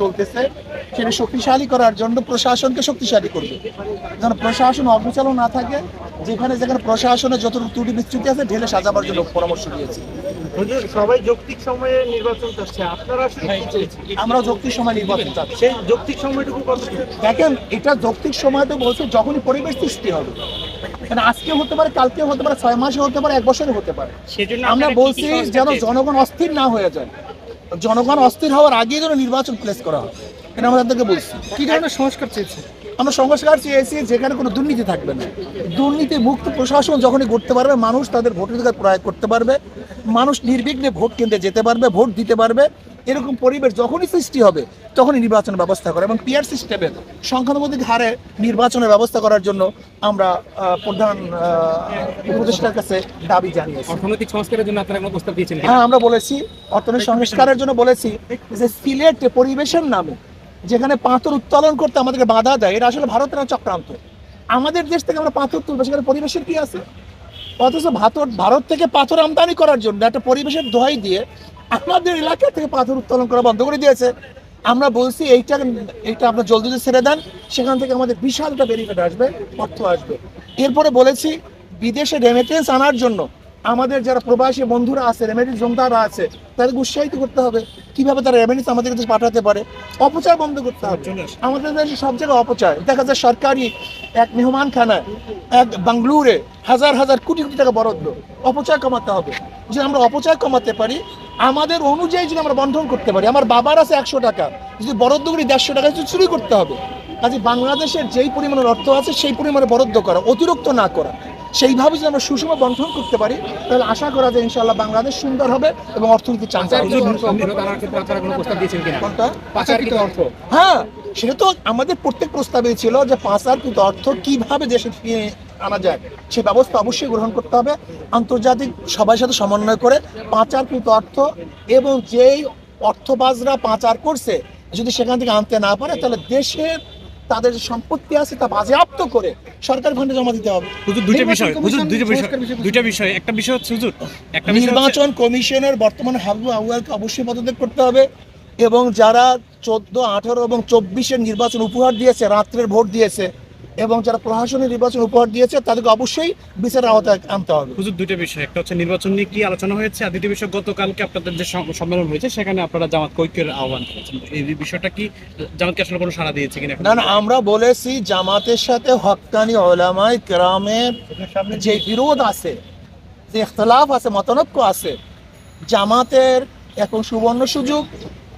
চলতেছে সেটা শক্তিশালী করার জন্য প্রশাসনকে শক্তিশালী করবে। যেন প্রশাসন অবিচালও না থাকে যেখানে যেখানে প্রশাসনের যতটুকু ত্রুটি বিচ্যুতি আছে ঢেলে সাজাবার জন্য পরামর্শ দিয়েছি। সবাই যৌক্তিক সময়ে নির্বাচন চাচ্ছে। আপনারা আসলে আমরা যৌক্তিক সময় নির্বাচন চাচ্ছি। সেই যৌক্তিক সময়টুকু দেখেন এটা যৌক্তিক সময় তো বলছে যখনই পরিবেশ সৃষ্টি হবে। মানে আজকে হতে পারে কালকে হতে পারে ছয় মাসে হতে পারে এক বছরে হতে পারে। আমরা বলছি যেন জনগণ অস্থির না হয়ে যায়। জনগণ অস্থির হওয়ার আগেই যেন নির্বাচন প্লেস করা হয়। এটা আমরা তাদেরকে বলছি। কি ধরনের সংস্কার চেয়েছি? আমরা সংস্কার চেয়েছি যেখানে কোনো দুর্নীতি থাকবে না। দুর্নীতি মুক্ত প্রশাসন যখনই করতে পারবে মানুষ তাদের ভোটাধিকার প্রয়োগ করতে পারবে মানুষ নির্বিঘ্নে ভোট কেন্দ্রে যেতে পারবে ভোট দিতে পারবে। এরকম পরিবেশ যখনই সৃষ্টি হবে তখনই নির্বাচনের ব্যবস্থা করে এবং পিয়ার সিস্টেমের সংখ্যানুপাতিক হারে নির্বাচনের ব্যবস্থা করার জন্য আমরা প্রধান উপদেষ্টার কাছে দাবি জানিয়েছি। অর্থনৈতিক সংস্কারের জন্য আপনারা প্রস্তাব দিয়েছেন হ্যাঁ আমরা বলেছি অর্থনৈতিক সংস্কারের জন্য বলেছি যে সিলেটে পরিবেশের নামে যেখানে পাথর উত্তোলন করতে আমাদেরকে বাধা দেয় এটা আসলে ভারতের চক্রান্ত। আমাদের দেশ থেকে আমরা পাথর তুলবো সেখানে পরিবেশের কি আছে? অথচ ভারত ভারত থেকে পাথর আমদানি করার জন্য একটা পরিবেশের দোহাই দিয়ে আমাদের এলাকা থেকে পাথর উত্তোলন করা বন্ধ করে দিয়েছে। আমরা বলছি এইটা এইটা আপনার জলদি জলদি ছেড়ে দেন সেখান থেকে আমাদের বিশাল একটা বেনিফিট আসবে অর্থ আসবে। এরপরে বলেছি বিদেশে রেমিটেন্স আনার জন্য আমাদের যারা প্রবাসী বন্ধুরা আছে রেমিটেন্স জমদাররা আছে তাদেরকে উৎসাহিত করতে হবে কীভাবে তারা রেমিটেন্স আমাদের কাছে পাঠাতে পারে। অপচয় বন্ধ করতে হবে। আমাদের দেশে সব জায়গায় অপচয়। দেখা যায় সরকারি এক মেহমানখানায় এক বাংলুরে হাজার হাজার কোটি কোটি টাকা বরাদ্দ। অপচয় কমাতে হবে। যদি আমরা অপচয় কমাতে পারি, আমাদের অনুযায়ী যদি আমরা বন্ধন করতে পারি, আমার বাবার আছে একশো টাকা, যদি বরাদ্দ করি দেড়শো টাকা যদি চুরি করতে হবে। কাজে বাংলাদেশের যেই পরিমাণের অর্থ আছে, সেই পরিমাণে বরাদ্দ করা, অতিরিক্ত না করা। সেইভাবে যদি আমরা সুষম বন্ধন করতে পারি তাহলে আশা করা যায় ইনশাআল্লাহ বাংলাদেশ সুন্দর হবে এবং অর্থনীতি হ্যাঁ সেটা তো আমাদের প্রত্যেক প্রস্তাবে ছিল যে পাচারকৃত অর্থ কীভাবে দেশে ফিরিয়ে আনা যায় সে ব্যবস্থা অবশ্যই গ্রহণ করতে হবে। আন্তর্জাতিক সবার সাথে সমন্বয় করে পাচারকৃত অর্থ এবং যেই অর্থবাজরা পাচার করছে যদি সেখান থেকে আনতে না পারে তাহলে দেশের তাদের যে সম্পত্তি আছে তা বাজেয়াপ্ত করে সরকার ফান্ডে জমা দিতে হবে। হুজুর দুইটা বিষয়। হুজুর বিষয়। দুইটা বিষয়। একটা বিষয় হচ্ছে হুজুর একটা বিষয় নির্বাচন কমিশনের বর্তমান হাবু আউয়ালকে অবশ্যই পদত্যাগ করতে হবে এবং যারা চোদ্দ আঠারো এবং চব্বিশের নির্বাচন উপহার দিয়েছে রাত্রের ভোট দিয়েছে এবং যারা প্রশাসনের নির্বাচন উপহার দিয়েছে তাদেরকে অবশ্যই বিচারের আওতায় আনতে হবে। হুজুর দুইটা বিষয়। একটা হচ্ছে নির্বাচন নিয়ে কি আলোচনা হয়েছে আর দ্বিতীয় বিষয় গতকালকে আপনাদের যে সম্মেলন হয়েছে সেখানে আপনারা জামাত কৈক্যের আহ্বান করেছেন। এই বিষয়টা কি জামাতকে আসলে কোনো সাড়া দিয়েছে কিনা? না না আমরা বলেছি জামাতের সাথে হকানি ওলামাই কেরামের যে বিরোধ আছে যে ইখতলাফ আছে মতানৈক্য আছে জামাতের এখন সুবর্ণ সুযোগ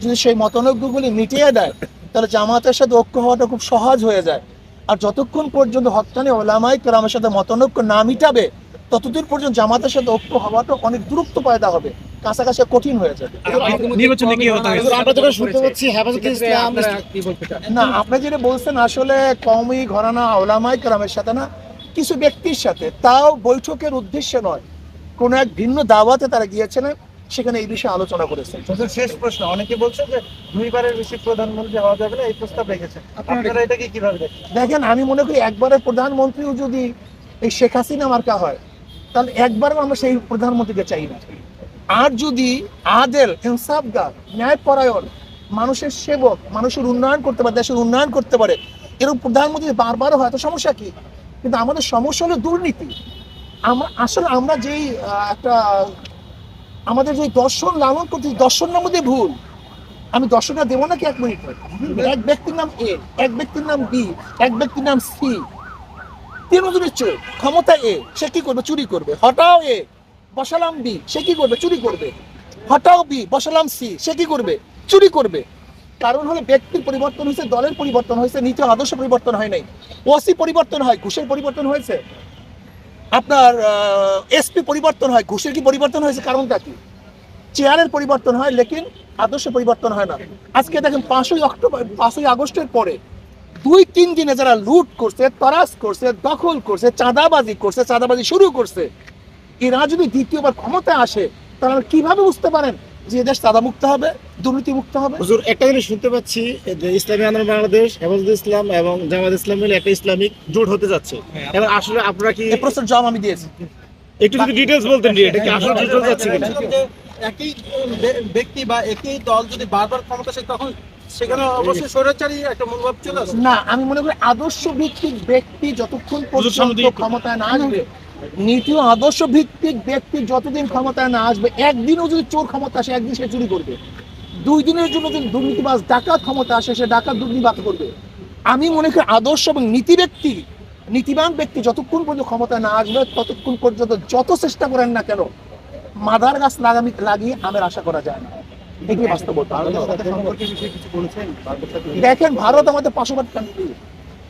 যদি সেই মতানৈক্যগুলি মিটিয়ে দেয় তাহলে জামাতের সাথে ঐক্য হওয়াটা খুব সহজ হয়ে যায়। আর যতক্ষণ পর্যন্ত হকানি ওলামাই কেরামের সাথে মতানৈক্য না মিটাবে ততদূর পর্যন্ত জামাতের সাথে ঐক্য হওয়াটা অনেক দূরত্ব পয়দা হবে কাছাকাছি কঠিন হয়ে যাবে। চান? না আপনি যেটা বলছেন আসলে কমই ঘরানা ওলামাই কেরামের সাথে না কিছু ব্যক্তির সাথে তাও বৈঠকের উদ্দেশ্যে নয়। কোনো এক ভিন্ন দাওয়াতে তারা গিয়েছিলেন সেখানে এই বিষয়ে আলোচনা করেছেন। শেষ প্রশ্ন অনেকে বলছে যে দুইবারের বেশি প্রধানমন্ত্রী হওয়া যাবে না এই প্রস্তাব রেখেছেন। আপনারা এটাকে কীভাবে দেখেন? দেখেন আমি মনে করি একবারের প্রধানমন্ত্রীও যদি এই শেখ হাসিনা মার্কা হয় তাহলে একবারও আমরা সেই প্রধানমন্ত্রীকে চাই না। আর যদি আদেল ইনসাফগার ন্যায়পরায়ণ মানুষের সেবক মানুষের উন্নয়ন করতে পারে দেশের উন্নয়ন করতে পারে এরকম প্রধানমন্ত্রী বারবার হয় তো সমস্যা কি? কিন্তু আমাদের সমস্যা হলো দুর্নীতি। আমরা আসলে আমরা যেই একটা আমাদের যে দর্শন লালন করতে দর্শনের মধ্যে ভুল, আমি দর্শনটা দেবো নাকি এক মিনিট? এক ব্যক্তির নাম এ, এক ব্যক্তির নাম বি, এক ব্যক্তির নাম সি। তিনজনের চোখ ক্ষমতা এ, সে কি করবে? চুরি করবে। হটাও এ, বসালাম বি, সে কি করবে? চুরি করবে। হটাও বি, বসালাম সি, সে কি করবে? চুরি করবে। কারণ হলো ব্যক্তির পরিবর্তন হয়েছে, দলের পরিবর্তন হয়েছে, নীতি আদর্শ পরিবর্তন হয় নাই। ওসি পরিবর্তন হয়, ঘুষের পরিবর্তন হয়েছে। আপনার এসপি পরিবর্তন হয়, ঘুষের কি পরিবর্তন হয়েছে? কারণটা কি? চেয়ারের পরিবর্তন হয়, লেকিন আদর্শ পরিবর্তন হয় না। আজকে দেখেন, পাঁচই অক্টোবর, পাঁচই আগস্টের পরে দুই, তিন দিনে যারা লুট করছে, তরাস করছে, দখল করছে, চাঁদাবাজি করছে, চাঁদাবাজি শুরু করছে, এরা যদি দ্বিতীয়বার ক্ষমতায় আসে তারা কীভাবে বুঝতে পারেন? যে এদেশ চাঁদামুক্ত হবে দুর্নীতিমুক্ত হবে। হুজুর একটা জিনিস শুনতে পাচ্ছি যে ইসলামী আন্দোলন বাংলাদেশ হেফাজত ইসলাম এবং জামাত ইসলাম মিলে একটা ইসলামিক জোট হতে যাচ্ছে। এবার আসলে আপনারা কি এই প্রশ্নের জবাব আমি দিয়েছি। একটু যদি ডিটেলস বলতেন যে এটা কি আসলে জোট হতে যাচ্ছে কিনা? একই ব্যক্তি বা একই দল যদি বারবার ক্ষমতা আসে তখন সেখানে অবশ্যই স্বৈরাচারী একটা মনোভাব চলে আসে। না আমি মনে করি আদর্শ ভিত্তিক ব্যক্তি যতক্ষণ পর্যন্ত ক্ষমতায় না আসবে নীতি আদর্শ ভিত্তিক ব্যক্তি যতদিন ক্ষমতায় না আসবে একদিনও যদি চোর ক্ষমতা আসে একদিন সে চুরি করবে। দুই দিনের জন্য যদি দুর্নীতিবাজ ডাকাত ক্ষমতা আসে সে ডাকাত দুর্নীতিবাদ করবে। আমি মনে করি আদর্শ এবং নীতি ব্যক্তি নীতিবান ব্যক্তি যতক্ষণ পর্যন্ত ক্ষমতায় না আসবে ততক্ষণ পর্যন্ত যত চেষ্টা করেন না কেন মাদার গাছ লাগামি লাগিয়ে আমের আশা করা যায় না। এগুলি বাস্তবতা। দেখেন ভারত আমাদের পার্শ্ববর্তী country।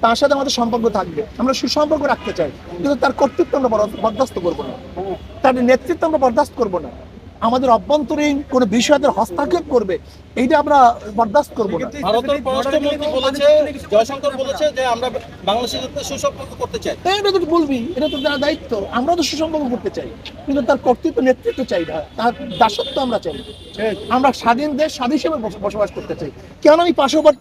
তার সাথে আমাদের সম্পর্ক থাকবে। আমরা সুসম্পর্ক রাখতে চাই কিন্তু তার কর্তৃত্ব আমরা বরদাস্ত করব না। তার নেতৃত্ব আমরা বরদাস্ত করব না। আমাদের অভ্যন্তরীণ কোন বিষয়দের হস্তক্ষেপ করবে এইটা আমরা বরদাস্ত করব না। ভারতের পররাষ্ট্রমন্ত্রী বলেছে জয়শঙ্কর বলেছে যে আমরা বাংলাদেশের সাথে সুসম্পর্ক করতে চাই। তাই এটা তো বলবি এটা তো তার দায়িত্ব আমরাও তো সুসম্পর্ক করতে চাই। কিন্তু তার কর্তৃত্ব নেতৃত্ব চাই না তার দাসত্ব আমরা চাই। আমরা স্বাধীন দেশ স্বাধীন হিসেবে বসবাস করতে চাই। কেন আমি পার্শ্ববর্তী